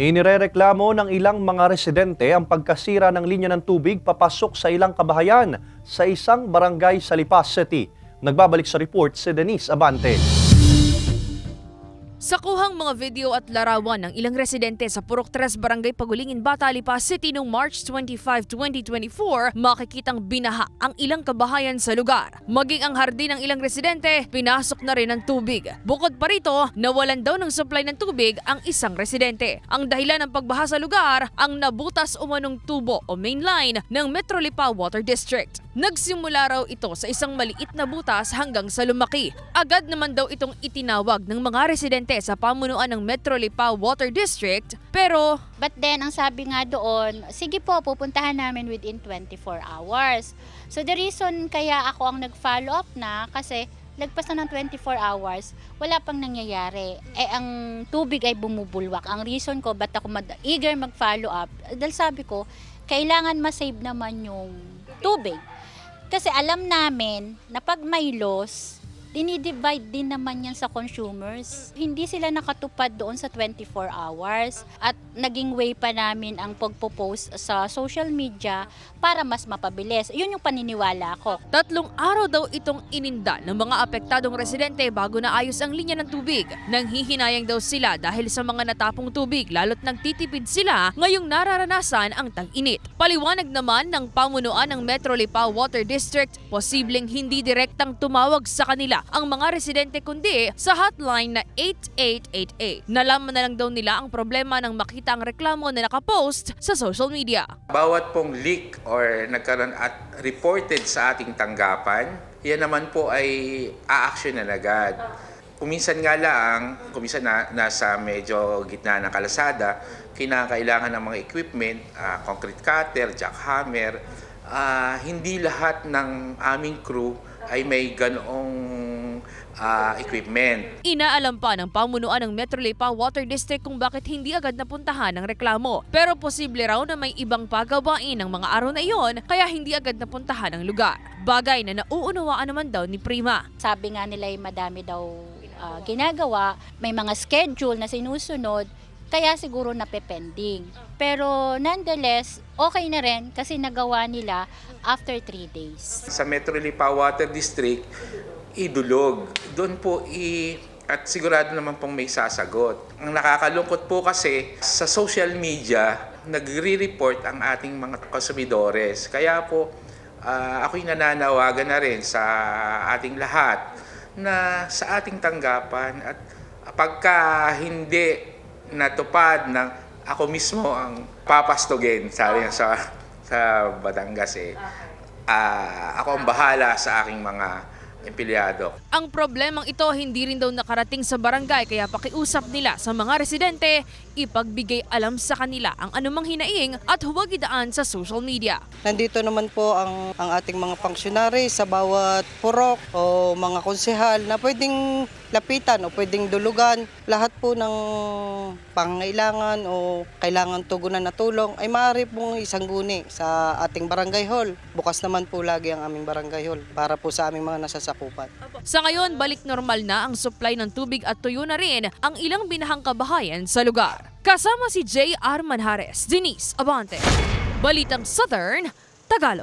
Inirereklamo ng ilang mga residente ang pagkasira ng linya ng tubig papasok sa ilang kabahayan sa isang barangay sa Lipas City. Nagbabalik sa report si Denise Abante. Sa kuhang mga video at larawan ng ilang residente sa Purok 3 Barangay Pagulingin, Bata, Lipas City noong March 25, 2024, makikitang binaha ang ilang kabahayan sa lugar. Maging ang hardin ng ilang residente, pinasok na rin ng tubig. Bukod pa rito, nawalan daw ng supply ng tubig ang isang residente. Ang dahilan ng pagbaha sa lugar, ang nabutas umanong tubo o main line ng Metro Lipa Water District. Nagsimula raw ito sa isang maliit na butas hanggang sa lumaki. Agad naman daw itong itinawag ng mga residente sa pamunuan ng Metro Lipa Water District pero But then, ang sabi nga doon, sige po, pupuntahan namin within 24 hours. So the reason kaya ako ang nag-follow up na, kasi lagpas na ng 24 hours, wala pang nangyayari. Eh, ang tubig ay bumubulwak. Ang reason ko, ba't ako mad- eager mag-follow up, dahil sabi ko, kailangan ma-save naman yung tubig. Kasi alam namin na pag may loss, dinidivide din naman yan sa consumers. Hindi sila nakatupad doon sa 24 hours at naging way pa namin ang pagpo-post sa social media para mas mapabilis. Yun yung paniniwala ko. tatlong araw daw itong ininda ng mga apektadong residente bago naayos ang linya ng tubig. Nang hihinayang daw sila dahil sa mga natapong tubig lalo't nagtitipid sila ngayong nararanasan ang tag-init. Paliwanag naman ng pamunuan ng Metro Lipa Water District, posibleng hindi direktang tumawag sa kanila ang mga residente kundi sa hotline na 8888. Nalaman na lang daw nila ang problema nang makita ang reklamo na nakapost sa social media. Bawat pong leak or nagkaroon at reported sa ating tanggapan, yan naman po ay a-action na agad. Kuminsan nga lang, kuminsan na, nasa medyo gitna ng kalasada, kinakailangan ng mga equipment, ah, concrete cutter, jackhammer, ah, hindi lahat ng aming crew ay may ganoong ah, equipment. Inaalam pa ng pamunuan ng Metro Lipa Water District kung bakit hindi agad napuntahan ng reklamo. Pero posible raw na may ibang pagawain ng mga araw na iyon kaya hindi agad napuntahan ang lugar. Bagay na nauunawaan naman daw ni Prima. Sabi nga nila ay madami daw ah, ginagawa, may mga schedule na sinusunod, kaya siguro napepending. Pero nonetheless, okay na rin kasi nagawa nila after 3 days. Sa Metro Lipa Water District, idulog. Doon po i at sigurado naman pong may sasagot. Ang nakakalungkot po kasi sa social media, nagre-report ang ating mga konsumidores. Kaya po, ah, ako'y nananawagan na rin sa ating lahat na sa ating tanggapan at pagka hindi natupad ng ako mismo ang papastugin sabi niya sa sa Batangas eh. Ah, ako ang bahala sa aking mga empleyado. Ang problemang ito hindi rin daw nakarating sa barangay kaya pakiusap nila sa mga residente ipagbigay alam sa kanila ang anumang hinaing at huwag idaan sa social media. Nandito naman po ang, ang ating mga pangsyonary sa bawat purok o mga konsehal na pwedeng lapitan o pwedeng dulugan. Lahat po ng pangailangan o kailangan tugunan na tulong ay maaari pong isangguni sa ating barangay hall. Bukas naman po lagi ang aming barangay hall para po sa aming mga nasasakupan. Sa ngayon, balik normal na ang supply ng tubig at tuyo na rin ang ilang binahang kabahayan sa lugar. Kasama si J.R. Manhares, Denise Abante. Balitang Southern, Tagalog.